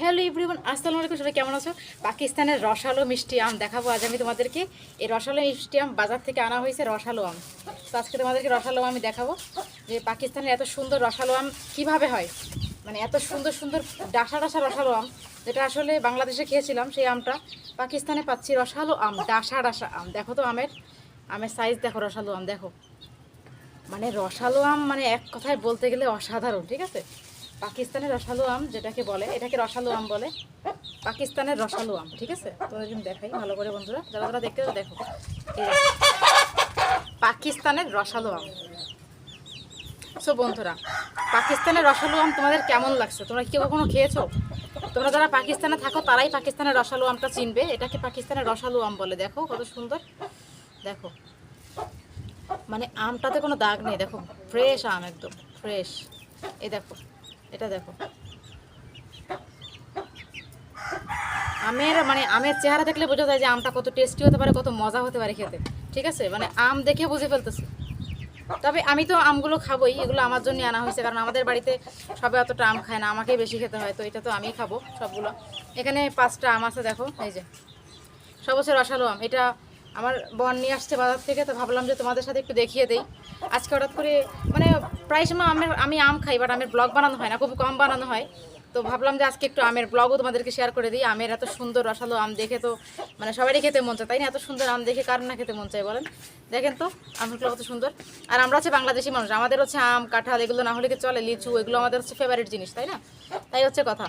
Hello everyone আসসালামু আলাইকুম, সবাই কেমন আছো? পাকিস্তানের রসালো মিষ্টি আম দেখাবো আজ আমি তোমাদেরকে। এই রসালো মিষ্টি আম বাজার থেকে আনা হয়েছে রসালো আম। তো আজকে তোমাদেরকে রসালো আমি দেখাবো যে পাকিস্তানের এত সুন্দর রসালো আম কীভাবে হয়? মানে এত সুন্দর সুন্দর ডাসা ডাসা রসালো আম, যেটা আসলে বাংলাদেশে খেয়েছিলাম সেই আমটা। পাকিস্তানে পাচ্ছি রসালো আম, ডাসা ডাসা আম। দেখো তো আমের আমের সাইজ দেখো রসালো আম, দেখো। মানে রসালো আম মানে এক কথায় বলতে গেলে অসাধারণ, ঠিক আছে? পাকিস্তানের রসালো আম যেটাকে বলে, এটাকে রসালো আম বলে। পাকিস্তানের রসালো আম, ঠিক আছে? তোমাদের আমি দেখাই, ভালো করে বন্ধুরা। যারা যারা দেখতে দেখো। পাকিস্তানের রসালো আম। সো বন্ধুরা, পাকিস্তানের রসালো আম তোমাদের কেমন লাগছে? তোমরা কেউ কখনো খেয়েছো? তোমরা যারা পাকিস্তানে থাকো, তারাই পাকিস্তানের রসালো আমটা চিনবে। এটাকে পাকিস্তানের রসালো আম বলে। দেখো কত সুন্দর। দেখো মানে আমটাতে কোনো দাগ নেই। দেখো ফ্রেশ আম একদম ফ্রেশ এই দেখো এটা দেখো। আমের মানে আমের চেহারা দেখলে বোঝা যায় যে আমটা কত টেস্টি হতে পারে, কত মজা হতে পারে খেতে। ঠিক আছে? মানে আম দেখে বুঝে ফেলতেছে। তবে আমি তো আমগুলো খাবোই, এগুলো আমার জন্য আনা হয়েছে, কারণ আমাদের বাড়িতে সবাই অতটা আম খায় না, আমাকেই বেশি খেতে হয়, তো এটা তো আমিই খাব সবগুলো। এখানে পাঁচটা আম আছে দেখো, এই যে। সব হচ্ছে রসালো আম, এটা আমার বন নিয়ে আসছে বাজার থেকে, তো ভাবলাম যে তোমাদের সাথে একটু দেখিয়ে দেই। আজকে হঠাৎ করে মানে প্রায় সময় আমের, আমি আম খাই বাট আমের ব্লগ বানানো হয় না, খুব কম বানানো হয়। তো ভাবলাম যে আজকে একটু আমের ব্লগও তোমাদেরকে শেয়ার করে দিই। আমের এত সুন্দর রসালো আম দেখে তো মানে সবারই খেতে মন চায়, তাই না? এত সুন্দর আম দেখে কার না খেতে মন চায় বলেন? দেখেন তো আমগুলো কত সুন্দর। আর আমরা হচ্ছে বাংলাদেশি মানুষ, আমাদের হচ্ছে আম, কাঁঠাল, এগুলো না হলে কি চলে, লিচু, এগুলো আমাদের হচ্ছে ফেভারিট জিনিস, তাই না? তাই হচ্ছে কথা।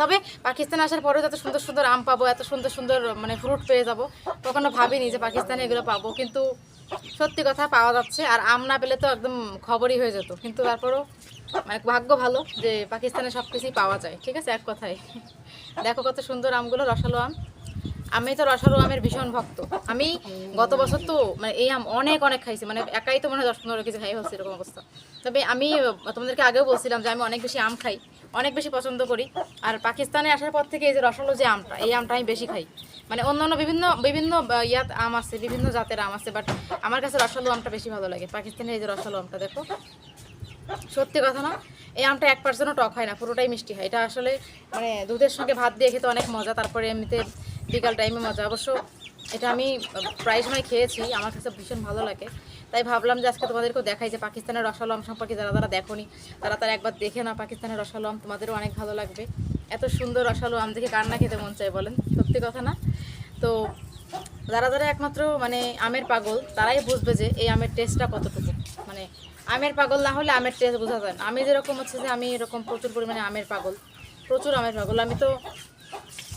তবে পাকিস্তানে আসার পরেও এত সুন্দর সুন্দর আম পাবো, এত সুন্দর সুন্দর মানে ফ্রুট পেয়ে যাব, কখনো ভাবিনি যে পাকিস্তানে এগুলো পাবো। কিন্তু সত্যি কথা পাওয়া যাচ্ছে, আর আম না পেলে তো একদম খবরই হয়ে যেত। কিন্তু তারপরও মানে ভাগ্য ভালো যে পাকিস্তানে সব কিছুই পাওয়া যায়। ঠিক আছে, এক কথায়। দেখো কত সুন্দর আমগুলো, রসালো আম। আমি তো রসালো আমের ভীষণ ভক্ত। আমি গত বছর তো মানে এই আম অনেক অনেক খাইছি। মানে একাই তো মনে হয় দশ পনেরো কেজি খাই, হচ্ছে এরকম অবস্থা। তবে আমি, তোমাদেরকে আগেও বলছিলাম যে আমি অনেক বেশি আম খাই। অনেক বেশি পছন্দ করি। আর পাকিস্তানে আসার পর থেকে এই যে রসালো যে আমটা, এই আমটা আমি বেশি খাই। মানে অন্যান্য বিভিন্ন বিভিন্ন ইয়াত আম আছে, বিভিন্ন জাতের আম আছে বাট আমার কাছে রসালো আমটা বেশি ভালো লাগে। পাকিস্তানের এই যে রসালো আমটা, দেখো। সত্যি কথা না, এই আমটা এক পার্সেন্টও টক হয় না, পুরোটাই মিষ্টি হয়। এটা আসলে মানে দুধের সঙ্গে ভাত দিয়ে খেতে অনেক মজা, তারপরে এমনিতে বিকাল টাইমে মজা। অবশ্য এটা আমি প্রায় সময় খেয়েছি, আমার কাছে ভীষণ ভালো লাগে। তাই ভাবলাম যে আজকে তোমাদেরকেও দেখাই যে পাকিস্তানের রসালম সম্পর্কে যারা যারা দেখোনি, তারা তারা একবার দেখে না পাকিস্তানের রসালো আম তোমাদেরও অনেক ভালো লাগবে। এত সুন্দর রসালো, আম দেখে কার না খেতে মন চায় বলেন, সত্যি কথা না? তো যারা যারা একমাত্র মানে আমের পাগল, তারাই বুঝবে যে এই আমের টেস্টটা কতটুকু। মানে আমের পাগল না হলে আমের টেস্ট বোঝা যায় না। আমি যেরকম হচ্ছে যে আমি এরকম প্রচুর পরিমাণে আমের পাগল, প্রচুর আমের পাগল। আমি তো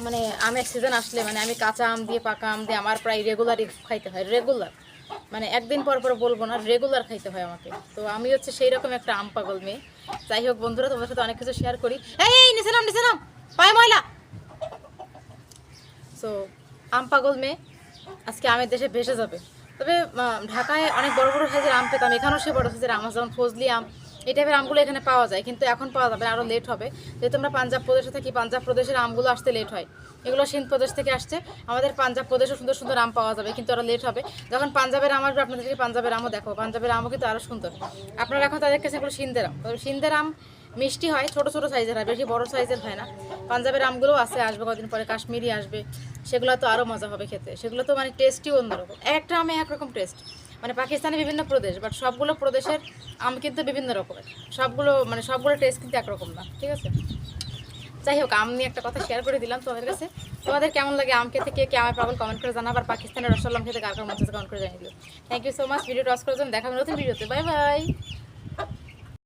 মানে আমের সিজন আসলে মানে আমি কাঁচা আম দিয়ে, পাকা আম দিয়ে আমার প্রায় রেগুলারই খাইতে হয় রেগুলার মানে একদিন পর পর বলব না রেগুলার খাইতে হয় আমাকে। তো আমি হচ্ছে সেই রকম একটা আম পাগল মেয়ে। যাই হোক বন্ধুরা, তোমার সাথে অনেক কিছু শেয়ার করি। এই, নিচে নাম নিচে নাম! পায়ে ময়লা! সো আম পাগল মেয়ে আজকে আমের দেশে ভেসে যাবে। তবে ঢাকায় অনেক বড় বড় সাইজের আম পেতাম। এখানেও সে বড় সাইজের আম যেমন ফজলি আম। এই টাইপের আমগুলো এখানে পাওয়া যায়, কিন্তু এখন পাওয়া যাবে আরও লেট হবে। যেহেতু আমরা পাঞ্জাব প্রদেশে থাকি, পাঞ্জাব প্রদেশের আমগুলো আসতে লেট হয়। এগুলো সিন্ধ প্রদেশ থেকে আসছে। আমাদের পাঞ্জাব প্রদেশে সুন্দর সুন্দর আম পাওয়া যাবে, কিন্তু আরও লেট হবে। যখন পাঞ্জাবের আম আসবে আপনাদেরকে পাঞ্জাবের আমও দেখো। পাঞ্জাবের আমও কিন্তু আরও সুন্দর। আপনারা এখন তাদের কাছে এগুলো সিন্ধের আম। সিন্ধের আম মিষ্টি হয়, ছোট ছোট সাইজের হয়, বেশি বড় সাইজের হয় না। পাঞ্জাবের আমগুলো আছে, আসবে কদিন পরে, কাশ্মীরি আসবে। সেগুলো তো আরও মজা হবে খেতে। সেগুলো তো মানে টেস্টই অন্যরকম। এক একটা আমে একরকম টেস্ট মানে পাকিস্তানের বিভিন্ন প্রদেশ বাট সবগুলো প্রদেশের আম কিন্তু বিভিন্ন রকমের। সবগুলো মানে সবগুলো টেস্ট কিন্তু একরকম না, ঠিক আছে? যাই হোক, আম নিয়ে একটা কথা শেয়ার করে দিলাম তোমাদের কাছে। তোমাদের কেমন লাগে আমকে খেতে, কে আমার পাগল কমেন্ট করে জানাবার পাকিস্তানের রসগোল্লা খেতে কার মন কমেন্ট করে জানিয়ে দিও। Thank you so much video toss করার জন্য দেখা হবে নতুন ভিডিওতে বাই বাই